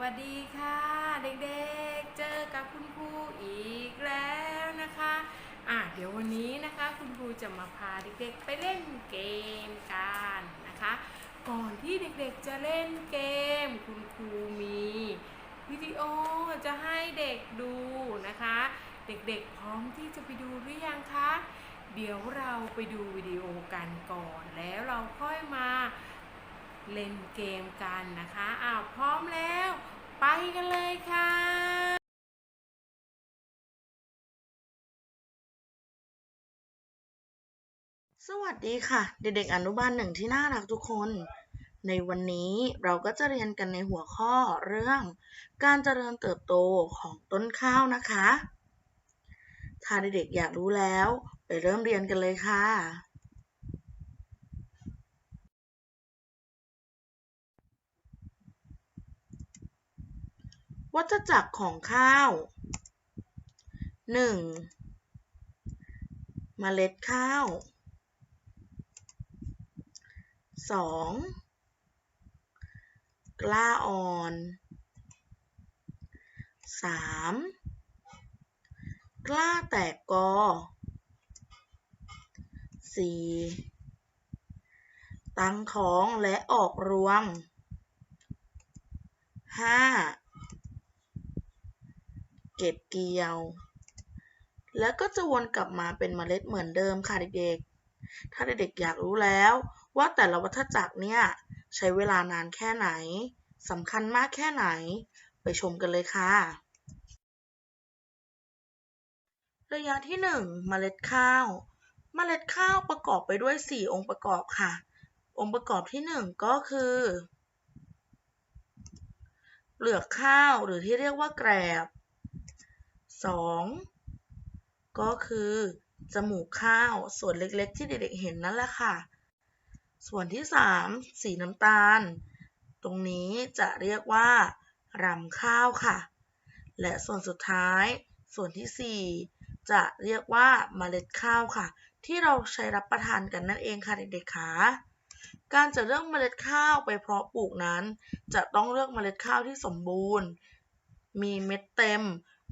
วัสดีค่ะ เด็กๆ เจอกับคุณครูอีกแล้วนะคะ อะเดี๋ยววันนี้นะคะคุณครูจะมาพาเด็กๆไปเล่นเกมกันนะคะ ก่อนที่เด็กๆจะเล่นเกม คุณครูมีวิดีโอจะให้เด็กดูนะคะ เด็กๆพร้อมที่จะไปดูหรือยังคะ เดี๋ยวเราไปดูวิดีโอกันก่อนแล้วเราค่อยมา เล่นเกมกันนะคะอ้าวพร้อมแล้ว ไปกันเลยค่ะสวัสดีค่ะ เด็กๆอนุบาลหนึ่งที่น่ารักทุกคน ในวันนี้เราก็จะเรียนกันในหัวข้อเรื่อง การเจริญเติบโตของต้นข้าวนะคะ ถ้าเด็กๆอยากรู้แล้ว ไปเริ่มเรียนกันเลยค่ะ วัฏจักรของข้าว 1. เมล็ดข้าว 2. กล้าอ่อน 3. กล้าแตกกอ 4. ตั้งท้องและออกรวง 5. เก็บเกี่ยว แล้วก็จะวนกลับมาเป็นเมล็ดเหมือนเดิมค่ะเด็กๆ ถ้าเด็กๆอยากรู้แล้วว่าแต่ละวัฏจักรเนี่ยใช้เวลานานแค่ไหนสำคัญมากแค่ไหน ไปชมกันเลยค่ะ ระยะที่ 1 เมล็ดข้าว เมล็ดข้าวประกอบไปด้วย 4 องค์ประกอบค่ะ องค์ประกอบที่ 1 ก็คือเปลือกข้าวหรือที่เรียกว่าแกรบ 2. ก็คือจมูกข้าวส่วนเล็กๆ ที่เด็กๆเห็นนั่นแหละค่ะ ส่วนที่ 3 สีน้ำตาล ตรงนี้จะเรียกว่ารำข้าวค่ะ และส่วนสุดท้าย ส่วนที่ 4 จะเรียกว่าเมล็ดข้าวค่ะ ที่เราใช้รับประทานกันนั่นเองค่ะเด็กๆค่ะการจะเลือกเมล็ดข้าวไปเพาะปลูกนั้น จะต้องเลือกเมล็ดข้าวที่สมบูรณ์ มีเม็ดเต็ม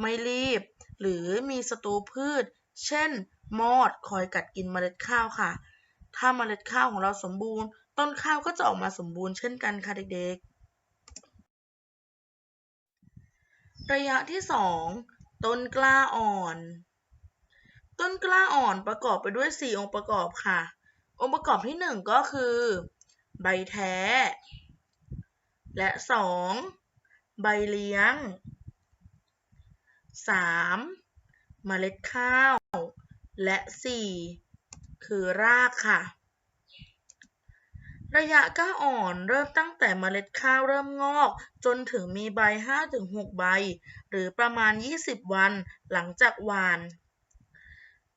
ไม่รีบ หรือมีศัตรูพืช เช่น มอดคอยกัดกินเมล็ดข้าวค่ะ ถ้าเมล็ดข้าวของเราสมบูรณ์ ต้นข้าวก็จะออกมาสมบูรณ์เช่นกันค่ะเด็กๆ ระยะที่ 2 ต้นกล้าอ่อน ต้นกล้าอ่อนประกอบไปด้วย 4 องค์ประกอบค่ะ องค์ประกอบที่ 1 ก็คือ ใบแท้ และ 2. ใบเลี้ยง 3. เมล็ดข้าว และ 4. คือรากค่ะ ระยะก้าอ่อนเริ่มตั้งแต่เมล็ดข้าวเริ่มงอก จนถึงมีใบ 5-6 ใบ หรือประมาณ 20 วันหลังจากหว่าน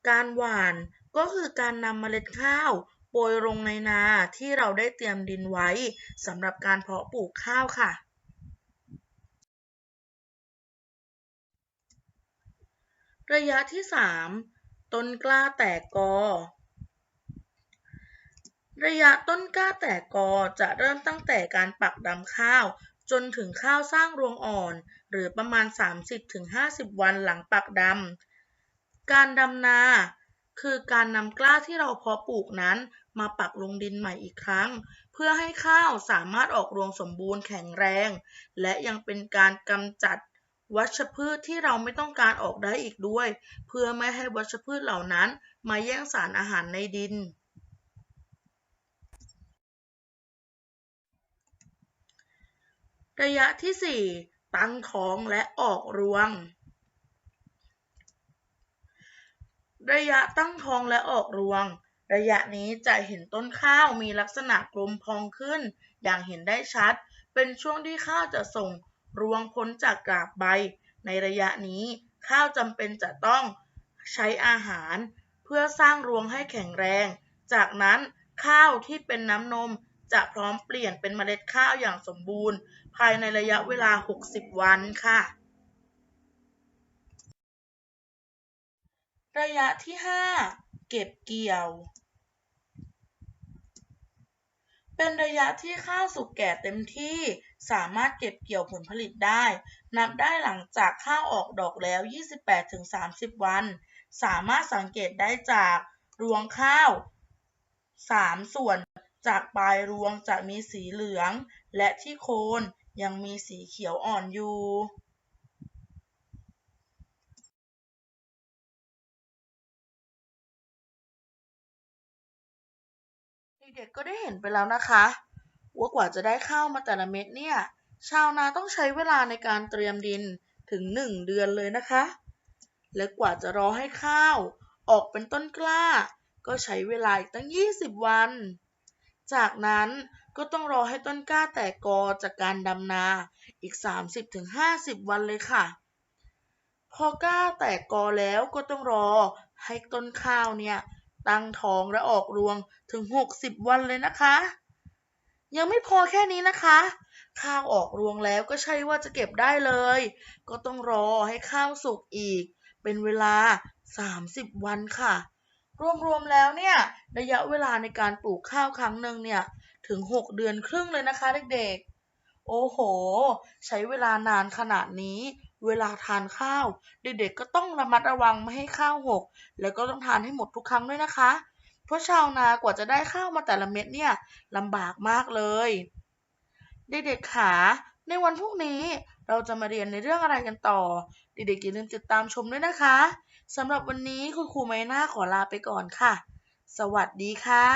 การหว่านก็คือการนำเมล็ดข้าวโปรยลงในนาที่เราได้เตรียมดินไว้สำหรับการเพาะปลูกข้าวค่ะ ระยะที่ 3 ต้นกล้าแตกกอ ระยะต้นกล้าแตกกอจะเริ่มตั้งแต่การปักดำข้าว จนถึงข้าวสร้างรวงอ่อน หรือประมาณ 30-50 วันหลังปักดำ การดำนาคือการนำกล้าที่เราเพาะปลูกนั้นมาปักลงดินใหม่อีกครั้ง เพื่อให้ข้าวสามารถออกรวงสมบูรณ์แข็งแรง และยังเป็นการกำจัด วัชพืชที่เราไม่ต้องการออกได้อีกด้วย เพื่อไม่ให้วัชพืชเหล่านั้นมาแย่งสารอาหารในดิน ระยะที่ 4 ตั้งท้องและออกรวง ระยะตั้งท้องและออกรวง ระยะนี้จะเห็นต้นข้าวมีลักษณะกลมพองขึ้น อย่างเห็นได้ชัด เป็นช่วงที่ข้าวจะส่ง รวงพ้นจากกาบใบ ในระยะนี้ข้าวจำเป็นจะต้องใช้อาหารเพื่อสร้างรวงให้แข็งแรง จากนั้นข้าวที่เป็นน้ำนมจะพร้อมเปลี่ยนเป็นเมล็ดข้าวอย่างสมบูรณ์ ภายในระยะเวลา 60 วันค่ะ ระยะที่ 5 เก็บเกี่ยว เป็นระยะที่ข้าวสุกแก่เต็มที่ สามารถเก็บเกี่ยวผลผลิตได้ นับได้หลังจากข้าวออกดอกแล้ว 28-30 วัน สามารถสังเกตได้จากรวงข้าว 3 ส่วนจากปลายรวงจะมีสีเหลือง และที่โคนยังมีสีเขียวอ่อนอยู่เด็กๆก็ได้เห็นไปแล้วนะคะ ว่ากว่าจะได้ข้าวมาแต่ละเม็ดเนี่ย ชาวนาต้องใช้เวลาในการเตรียมดินถึง 1 เดือนเลยนะคะ และกว่าจะรอให้ข้าวออกเป็นต้นกล้า ก็ใช้เวลาอีกตั้ง 20 วัน จากนั้นก็ต้องรอให้ต้นกล้าแตกกอจากการดำนาอีก 30-50 วันเลยค่ะ พอกล้าแตกกอแล้วก็ต้องรอให้ต้นข้าวเนี่ยตั้งท้องและออกรวงถึง 60 วันเลยนะคะ ยังไม่พอแค่นี้นะคะ ข้าวออกรวงแล้วก็ใช่ว่าจะเก็บได้เลย ก็ต้องรอให้ข้าวสุกอีก เป็นเวลา 30 วันค่ะ รวมๆแล้วเนี่ย ระยะเวลาในการปลูกข้าวครั้งหนึ่งเนี่ย ถึง 6 เดือนครึ่งเลยนะคะเด็กๆ โอ้โห ใช้เวลานานขนาดนี้ เวลาทานข้าว เด็กๆก็ต้องระมัดระวังไม่ให้ข้าวหก แล้วก็ต้องทานให้หมดทุกครั้งด้วยนะคะ เพราะชาวนากว่าจะได้ข้าวมาแต่ละเม็ดเนี่ยลำบากมากเลย เด็กๆขาในวันพรุ่งนี้เราจะมาเรียนในเรื่องอะไรกันต่อ เด็กๆอย่าลืมติดตามชมด้วยนะคะสำหรับวันนี้คุณครูไมน่าขอลาไปก่อนค่ะ สวัสดีค่ะ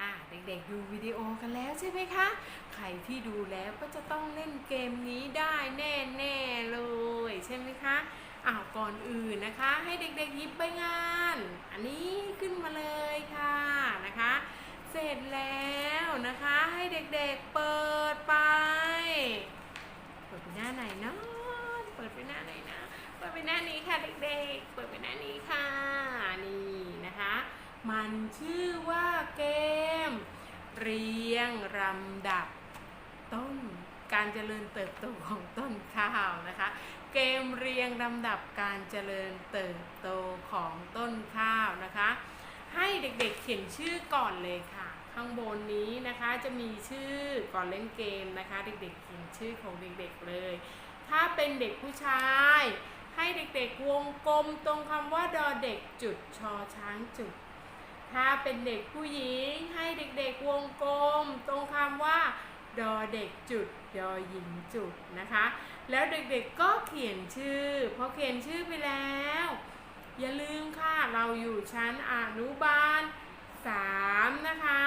อะเด็กๆ ดูวิดีโอกันแล้วใช่ไหมคะ ใครที่ดูแล้วก็จะต้องเล่นเกมนี้ได้แน่ๆเลยใช่ไหมคะอ้าวก่อนอื่นนะคะ ให้เด็กๆหยิบใบงาน อันนี้ขึ้นมาเลยค่ะนะคะ เสร็จแล้วนะคะให้เด็กๆเปิดไป เปิดไปหน้าไหนเนาะเปิดไปหน้าไหนนะ เปิดไปหน้านี้ค่ะเด็กๆ เปิดไปหน้านี้ค่ะนี่นะคะ มันชื่อว่าเกม เรียงลำดับต้นการเจริญเติบโตของต้นข้าวนะคะ เกมเรียงลำดับการเจริญเติบโตของต้นข้าวนะคะ ให้เด็กๆเขียนชื่อก่อนเลยค่ะ ข้างบนนี้นะคะจะมีชื่อก่อนเล่นเกมนะคะ เด็กๆเขียนชื่อของเด็กๆเลย ถ้าเป็นเด็กผู้ชาย ให้เด็กๆวงกลมตรงคำว่าดอเด็กจุดชอช้างจุด ถ้าเป็นเด็กผู้หญิงให้เด็กๆวงกลม ตรงคำว่า ดอเด็กจุด ดอหญิงจุดนะคะ แล้วเด็กๆก็เขียนชื่อพอเขียนชื่อไปแล้ว อย่าลืมค่ะ เราอยู่ชั้นอนุบาล3นะคะ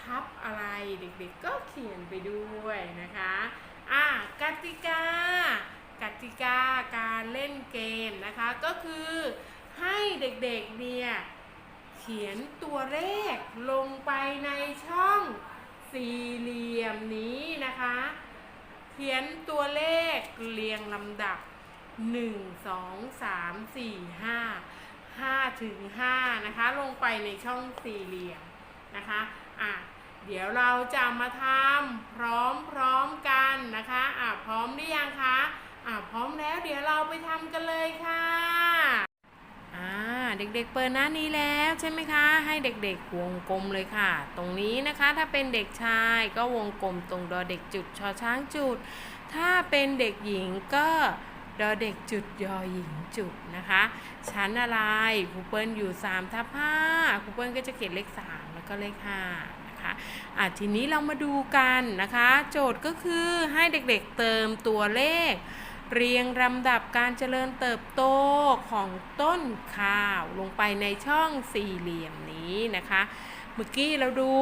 ทับอะไรเด็กๆก็เขียนไปด้วยนะคะอะกติกากติกาการเล่นเกมนะคะก็คือให้เด็กๆเนี่ย ขียนตัวเลขลงไปในช่องสี่เหลี่ยมนี้นะคะ เขียนตัวเลขเรียงลำดับ 1 2 3 4 5 5ถึง5นะคะ ลงไปในช่องสี่เหลี่ยมนะคะอะเดี๋ยวเราจะมาทำพร้อมๆกันนะคะอะพร้อมหรือยังคะอะพร้อมแล้วเดี๋ยวเราไปทำกันเลยค่ะ เด็กๆเปิดหน้านี้แล้วใช่ไหมคะ ให้เด็กๆวงกลมเลยค่ะ ตรงนี้นะคะถ้าเป็นเด็กชายก็วงกลมตรงดอเด็กจุดชอช้างจุด ถ้าเป็นเด็กหญิงก็ดอเด็กจุดยอหญิงจุดนะคะ ชั้นอะไรครูเปิ้ลอยู่3ทับ5ครูเปิ้ลก็จะเขียนเลข 3 แล้วก็เลข5นะคะอะทีนี้เรามาดูกันนะคะ โจทย์ก็คือให้เด็กๆเติมตัวเลข เรียงลำดับการเจริญเติบโตของต้นข้าวลงไปในช่องสี่เหลี่ยมนี้นะคะ เมื่อกี้เราดู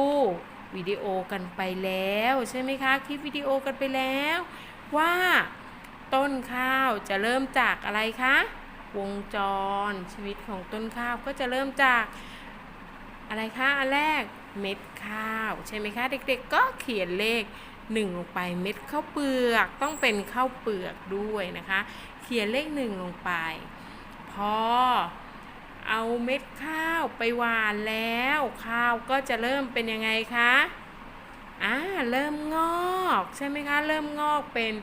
วิดีโอกันไปแล้วใช่ไหมคะคลิปวิดีโอกันไปแล้ว ว่าต้นข้าวจะเริ่มจากอะไรคะ วงจรชีวิตของต้นข้าวก็จะเริ่มจากอะไรคะอันแรกเม็ดข้าว ใช่ไหมคะ เด็กๆก็เขียนเลข หนึ่งลงไปเม็ดข้าวเปลือกต้องเป็นข้าวเปลือกด้วยนะคะ เขียนเลขหนึ่งลงไป พอเอาเม็ดข้าวไปหวานแล้ว ข้าวก็จะเริ่มเป็นยังไงคะอ่าเริ่มงอกใช่ไหมคะ เริ่มงอกเป็น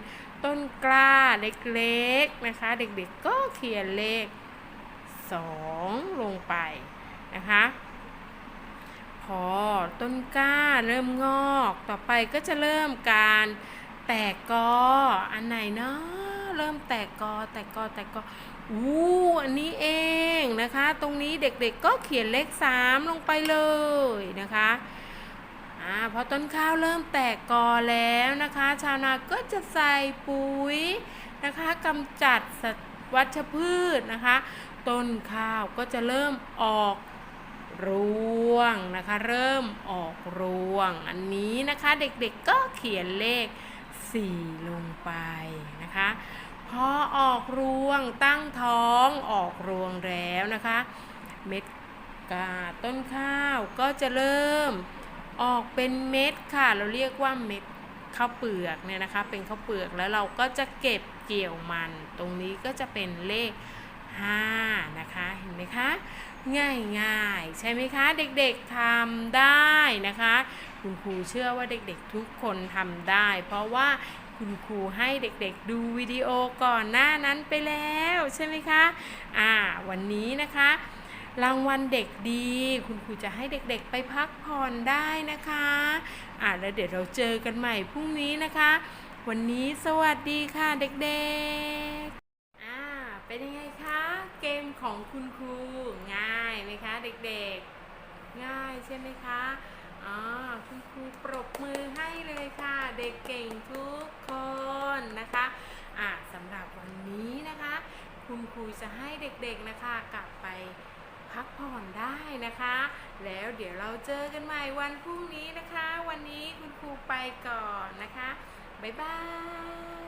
ต้นกล้าเล็กๆนะคะ เด็กๆก็เขียนเลขสองลงไปนะคะ พอต้นกล้าเริ่มงอก ต่อไปก็จะเริ่มการแตกกอ อันไหนเนาะเริ่มแตกกอ แตกกอ แตกกอ อู้อันนี้เองนะคะ ตรงนี้เด็กๆก็เขียนเลขสามลงไปเลยนะคะอ่าพอต้นข้าวเริ่มแตกกอแล้วนะคะ ชาวนาก็จะใส่ปุ๋ยนะคะกำจัดสัตว์วัชพืชนะคะ ต้นข้าวก็จะเริ่มออก ร่วงนะคะ เริ่มออกร่วง อันนี้นะคะเด็กๆก็เขียนเลข 4 ลงไปนะคะพอออกรวงตั้งท้องออกรวงแล้วนะคะ เม็ดกาต้นข้าวก็จะเริ่มออกเป็นเม็ดค่ะ เราเรียกว่าเม็ดข้าวเปลือกเนี่ยนะคะ เป็นข้าวเปลือกแล้วเราก็จะเก็บเกี่ยวมัน ตรงนี้ก็จะเป็นเลข 5 นะคะ เห็นไหมคะ ง่ายๆ ใช่ไหมคะเด็กๆทำได้นะคะ คุณครูเชื่อว่าเด็กๆทุกคนทำได้ เพราะว่าคุณครูให้เด็กๆดูวิดีโอก่อนหน้านั้นไปแล้วใช่ไหมคะ อ่า วันนี้นะคะ รางวัลเด็กดี คุณครูจะให้เด็กๆไปพักผ่อนได้นะคะ อ่าแล้วเดี๋ยวเราเจอกันใหม่พรุ่งนี้นะคะ วันนี้สวัสดีค่ะเด็กๆ อ่า เป็นยังไงคะ เกมของคุณครูง่าย ไหมคะเด็กๆ ง่ายใช่ไหมคะอ๋อคุณครูปรบมือให้เลยค่ะ เด็กเก่งทุกคนนะคะอ่าสำหรับวันนี้นะคะ คุณครูจะให้เด็กๆนะคะกลับไปพักผ่อนได้นะคะ แล้วเดี๋ยวเราเจอกันใหม่วันพรุ่งนี้นะคะ วันนี้คุณครูไปก่อนนะคะ บ๊ายบาย